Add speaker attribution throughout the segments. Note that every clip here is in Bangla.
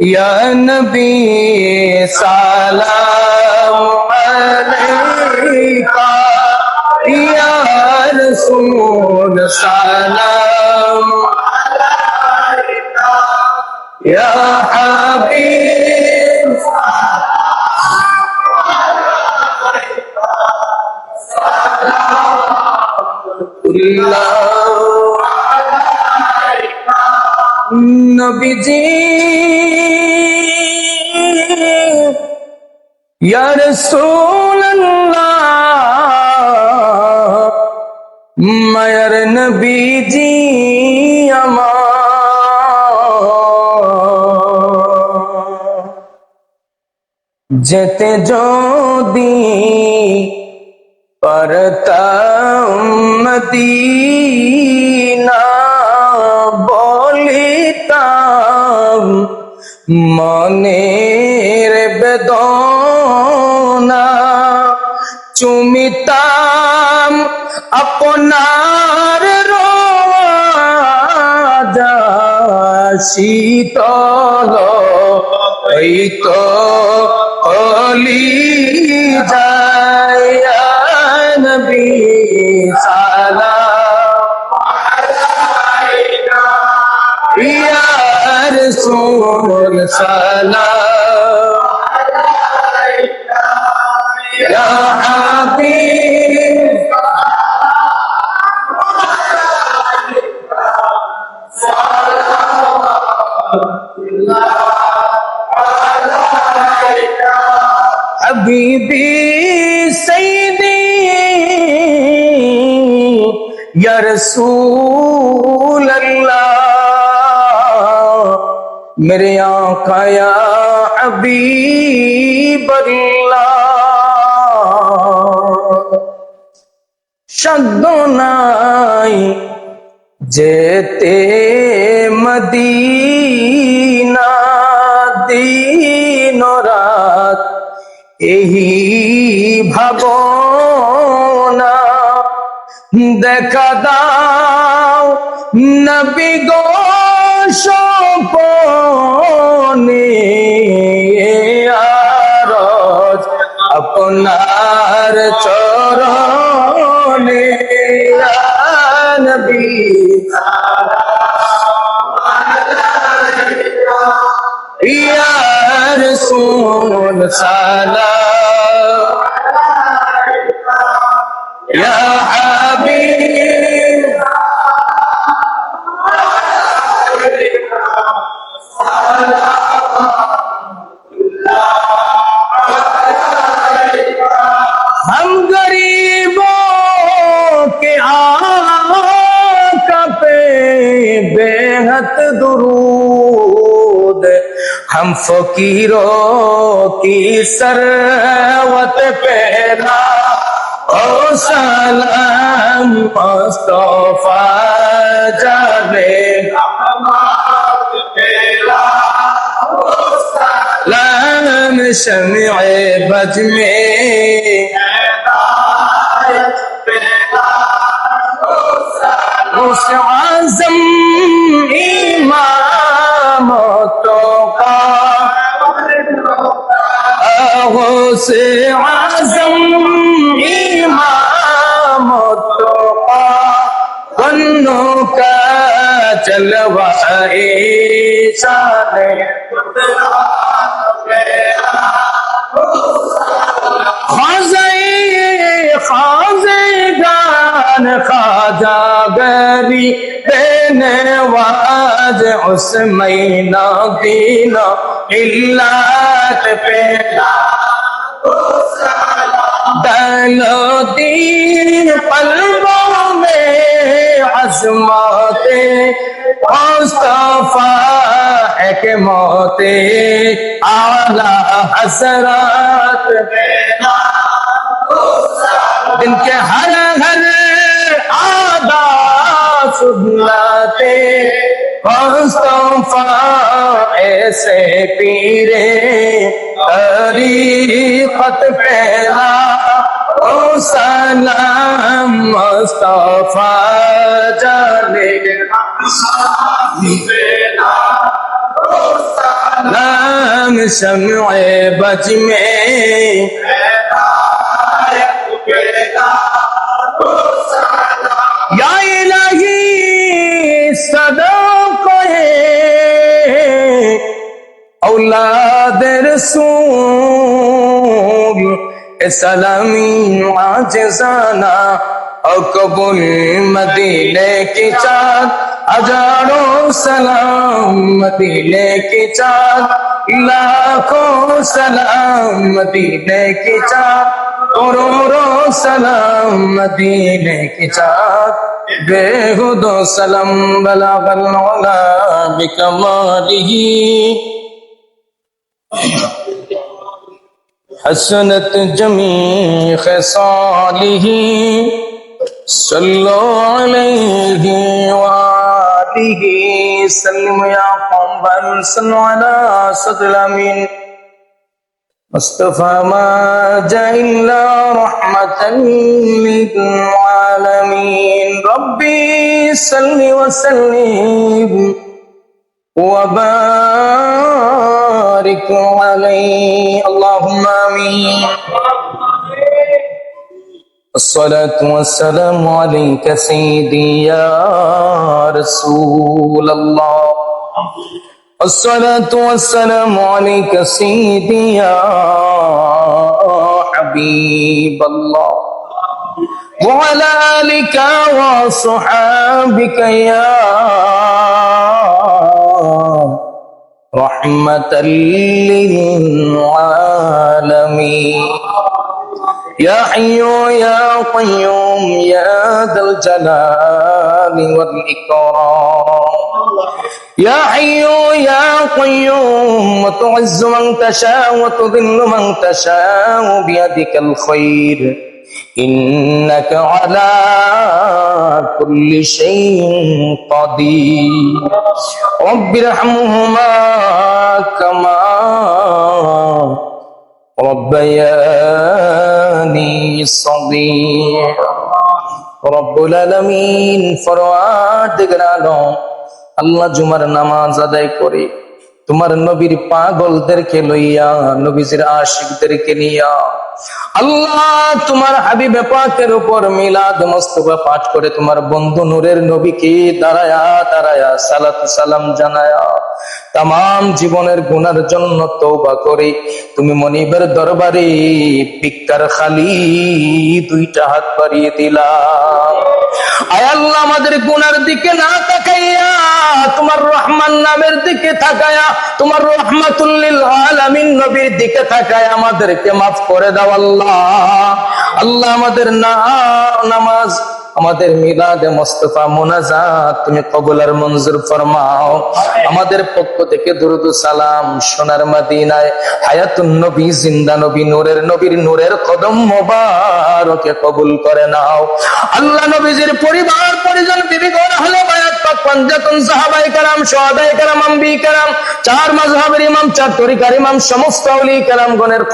Speaker 1: يا نبي سلام عليك يا رسول سلام عليك يا حبيب الله মায়ার নবীজি আমার যেতে যদি পারতাম মদিনা বলিতাম মনের বেদনা চুমিতাম আপনার শীতল এই তো অলি যায় নবী সালাম ইয়া রাসূল সালাম یا رسول اللہ میرے آقا یا حبیب اللہ شد نائی جیتے مدی দাও নবী গো সপনে আরজ আপনার চরণে নবী। ইয়া রাসূল সালাম ہم غریبوں کے آقا بے حد درود۔ ہم فقیروں کی سروت پہنا او سلام مصطفیٰ جانے۔ शम्य बज में उस आजम इमामतों का से आजम इमामतों का बन्नों का चलवा शान خواجہ گری دینے واج اس مہینہ دینا علت دین پلبوں میں عظمت مصطفیٰ کہ موت اعلی حسرات ان کے ہر ہر آدا سناتے مصطفیٰ ایسے پیرے، طریقت پھیلا او سلام مصطفیٰ جانے۔ شمع بج میں یا الہی صدا کو ہے اولاد رسول سلامی عاجزانہ اور قبول مدینے کی چاند হাজারো সালাম মদিনে কে চাঁদ, লাখো সালাম মদিনে কে চাঁদ, করোড়ো সালাম মদিনে কে চাঁদ, বেহুদ সালাম বলাবল ওলা বিকমালিহি حسنت جميع خصاله صلوا عليه وعلى سلم يا قوم بل على صدر الأمين. مصطفى ما جاء إلا رحمة للعالمين. ربي صل وسلم وبارك عليه. اللهم آمين. الصلاة والسلام عليك سيدي يا رسول الله. الصلاة والسلام عليك سيدي يا حبيب الله. وعلى آلك وصحابك يا رحمة للعالمين. يا حي يا قيوم يا ذا الجلال والإكرام. يا حي يا قيوم وتعز من تشاء وتذل من تشاء بيدك الخير. إنك على كل شيء قدير. رب ارحمهما كما ربياني. صغير রব্বুল আলামিন ফরওয়ার্ড আলম আল্লাহ জুমার নামাজ আদায় করে তোমার নবীর পাগলদেরকে লইয়া, নবীজির আশিকদেরকে নিয়া। আল্লাহ তোমার হাবিবে পাকের উপর মিলাদ মোস্তফা পাঠ করে তোমার বন্ধু নূরের নবীকে দাঁড়ায়া দাঁড়ায়া সালাত সালাম জানায়া তাম জীবনের গুনার জন্য তৌবা করে, তুমি মনিবের দরবারে ভিক্ষার খালি দুইটা হাত বাড়িয়ে দিলা। আয় আল্লাহ, আমাদের গুনার দিকে না তাকাইয়া তোমার রহমান নামের দিকে তাকায়া, তোমার রহমাতুল্লিল আলামিন নবীর দিকে তাকায় আমাদেরকে মাফ করে দাও আল্লাহ। আল্লাহ আমাদের না নামাজ আমাদের মিলাদে মোস্তফা মোনাজাত তুমি কবুল আর মঞ্জুর ফরমাও। আমাদের পক্ষ থেকে দুরুদ সালাম সোনার মাদিনায়। হায়াতুন নবী, জিন্দা নবী, নূরের নবীর নূরের কদম মোবারকে কবুল করে নাও। আল্লাহ নবীজির পরিবার, পরিজন হলে বায়াত সাহাবাই কারাম, সোহাদাই কারাম, আম্বি কারাম, চার ইমাম, চার তরিকার ইমাম, সমস্ত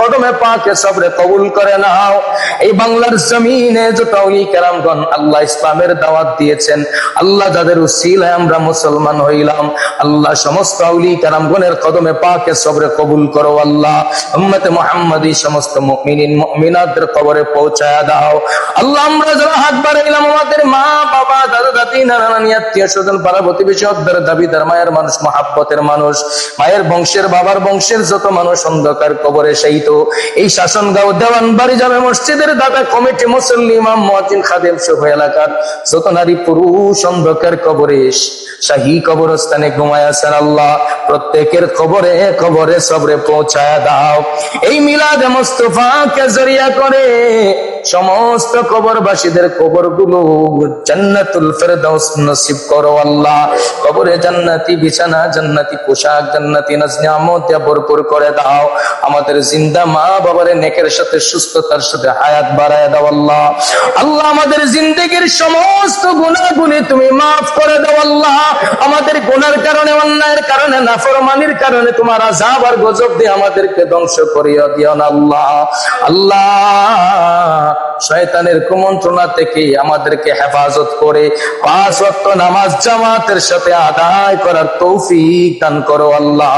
Speaker 1: কদমে পাকে সবরে কবুল করে নাও। এই বাংলার জমিনে যত আল্লাহ ইসলামের দাওয়াত দিয়েছেন। আল্লাহ যাদের উসিলায় আমরা মুসলমান হইলাম, আল্লাহ সমস্ত আউলি কারামগণের কদমে পাকে সবরে কবুল করো আল্লাহ। উম্মতে মুহাম্মাদি সমস্ত মুমিনিন মুমিনাতদের কবরে পৌঁছায়া দাও। আল্লাহ, আমরা যারা হাত বাড়াইলাম, আমাদের মা, বাবা, দাদা, দাদি, নানা, নানি, আত্মীয় স্বজন, পাড়া প্রতিবেশী অদ্দার দাবিদার মায়ের মানুষ, মহাব্বতের মানুষ, মায়ের বংশের, বাবার বংশের যত মানুষ অন্ধকার কবরে সেই তো এই শাসন গাঁও দেওয়ান বাড়ি যাবে মসজিদের দাদা কমিটি মুসল্লি ইমাম মুয়াজ্জিন খাদেম সহ এলাকার যত নারী পুরুষ অন্ধকার কবরে, শাহী কবরস্থানে ঘুমায় আছেন আল্লাহ, প্রত্যেকের কবরে কবরে সবরে পৌঁছায় দাও। এই মিলাদে মোস্তফাকে জরিয়া করে সমস্ত কবরবাসীদের কবরগুলো জান্নাতুল ফেরদাউস নসিব করো আল্লাহ। কবরে জান্নাতি বিছানা, জান্নাতি পোশাক, জান্নাতি নাজনিয়ামত দিয়া ভরপুর করে দাও। আমাদের জিন্দা মা বাবারে নেকের সাথে সুস্থতার সাথে হায়াত বাড়ায় দাও আল্লাহ। আল্লাহ, আমাদের জিন্দগির সমস্ত গুণাগুলি তুমি মাফ করে দাও আল্লাহ। আমাদের গুনার কারণে, অন্যায়ের কারণে, নাফরমানির কারণে তোমার আজাব আর গজব দিয়ে আমাদেরকে ধ্বংস করিয়া দিও না আল্লাহ। আল্লাহ শয়তানের কুমন্ত্রণা থেকে আমাদেরকে হেফাজত করে পাঁচ ওয়াক্ত নামাজ জামাতের সাথে আদায় করার তৌফিক দান করো আল্লাহ।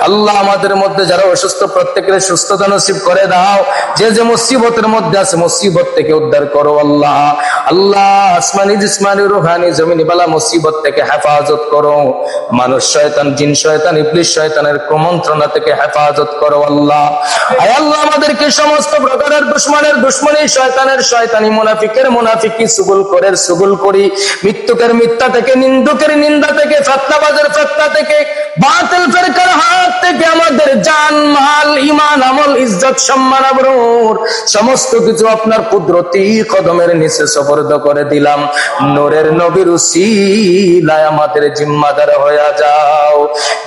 Speaker 1: আল্লাহ আমাদের মধ্যে যারা অসুস্থ, প্রত্যেকের সুস্থতা নসিব করে দাও। যে যে মুসিবতের মধ্যে আছে, মুসিবত থেকে উদ্ধার করো আল্লাহ। আল্লাহ আসমানি জিসমানি রুহানি জমিনি বালা মুসিবত থেকে হেফাজত করো। মানুষ শয়তান, জিন শয়তান ইবলিশ শয়তানের কুমন্ত্রণা থেকে হেফাজত করো আল্লাহ। আয় আল্লাহ আমাদেরকে সমস্ত প্রকারের দুশ্মনের দুশ্মনী শয়তানের শয়তানি মুনাফিকের মুনাফিকি সুগুল করে সুগুল করি। মৃত্যুকের মিথ্যা থেকে, নিন্দুকের নিন্দা থেকে, ফেতনাবাজের ফেতনা থেকে, বাতিল ফেরকার হাত থেকে আমাদের জান, মাল ইমান আমল, ইজ্জত, সম্মান আবরুর সমস্ত কিছু আপনার কুদরতি কদমের নিচে সফরদ করে দিলাম। নূরের নবীর উসিলায় আমাদের জিম্মাদার হয়ে যাও।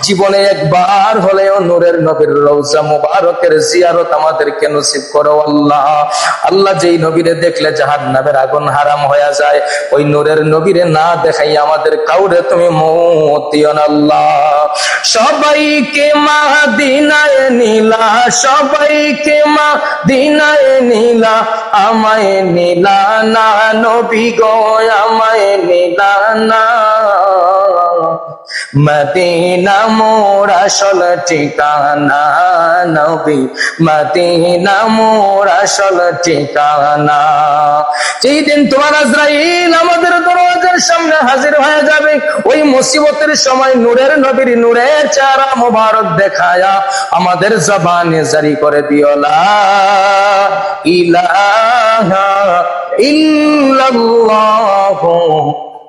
Speaker 1: জীবনে একবার হলেও নূরের নবীর রওজা মুবারকের জিয়ারত আমাদেরকে নসিব করো আল্লাহ আল্লাহ। যেই নবীরে দেখলে জাহান্নামের আগুন হারাম হয়ে যায়, ওই নূরের নবীরে না দেখাই আমাদের কাউরে তুমি মৌত দিও না আল্লাহ। সবাইকে মাদিনায় নীলা, সবাইকে মাদিনায় নীলা, আমায় নীলা না নবী গো, আমায় নীলা না। মদিনা মোর আসল ঠিকানা নবী। মদিনা মোর আসল ঠিকানা। যেই দিন তোমার আজরাইল আমাদের দরওয়াজার সামনে হাজির হয়ে যাবে, ওই মুসিবতের সময় নূরের নবীর নূরের চারা মোবারক দেখায়া আমাদের জবানে জারি করে দিও, লা ইলাহা ইল্লাল্লাহু